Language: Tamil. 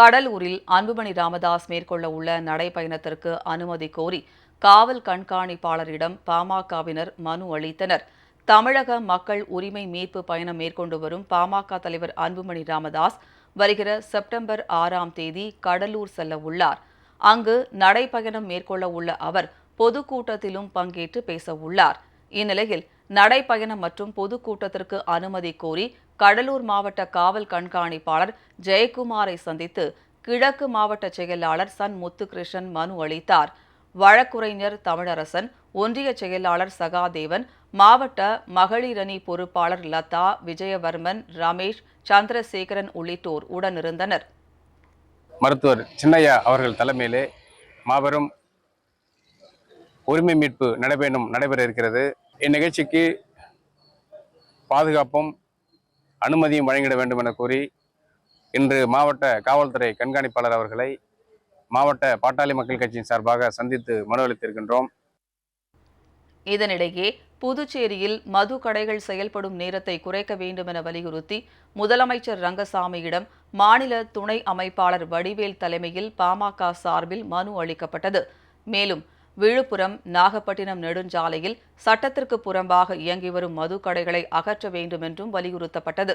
கடலூரில் அன்புமணி ராமதாஸ் மேற்கொள்ள உள்ள நடைபயணத்திற்கு அனுமதி கோரி காவல் கண்காணிப்பாளரிடம் பாமகவினர் மனு அளித்தனர். தமிழக மக்கள் உரிமை மீட்பு பயணம் மேற்கொண்டு வரும் பாமக தலைவர் அன்புமணி ராமதாஸ் வருகிற செப்டம்பர் ஆறாம் தேதி கடலூர் செல்ல உள்ளார். அங்கு நடைபயணம் மேற்கொள்ள உள்ள அவர் பொதுக்கூட்டத்திலும் பங்கேற்று பேச உள்ளார். இந்நிலையில் நடைபயணம் மற்றும் பொதுக்கூட்டத்திற்கு அனுமதி கோரி கடலூர் மாவட்ட காவல் கண்காணிப்பாளர் ஜெயக்குமாரை சந்தித்து கிழக்கு மாவட்ட செயலாளர் சன் முத்துகிருஷ்ணன் மனு அளித்தார். வழக்குரைஞர் தமிழரசன் ஒன்றிய செயலாளர் சகாதேவன் மாவட்ட மகளிரணி பொறுப்பாளர் லதா விஜயவர்மன் ரமேஷ் சந்திரசேகரன் உள்ளிட்டோர் உடனிருந்தனர். மருத்துவர் சின்னையா அவர்கள் தலைமையிலே மாபெரும் உரிமை மீட்பு நடைபெறும் நடைபெற இருக்கிறது. இந்நிகழ்ச்சிக்கு பாதுகாப்பும் அனுமதியும் வழங்கிட வேண்டும் என கூறி இன்று மாவட்ட காவல்துறை கண்காணிப்பாளர் அவர்களை மாவட்ட பாட்டாளி மக்கள் கட்சியின் சார்பாக சந்தித்து மனு அளித்திருக்கின்றோம். இதனிடையே புதுச்சேரியில் மது கடைகள் செயல்படும் நேரத்தை குறைக்க வேண்டும் என வலியுறுத்தி முதலமைச்சர் ரங்கசாமியிடம் மாநில துணை அமைப்பாளர் வடிவேல் தலைமையில் பாமக சார்பில் மனு அளிக்கப்பட்டது. மேலும் விழுப்புரம் நாகப்பட்டினம் நெடுஞ்சாலையில் சட்டத்திற்கு புறம்பாக இயங்கி வரும் மது கடைகளை அகற்ற வேண்டும் என்றும் வலியுறுத்தப்பட்டது.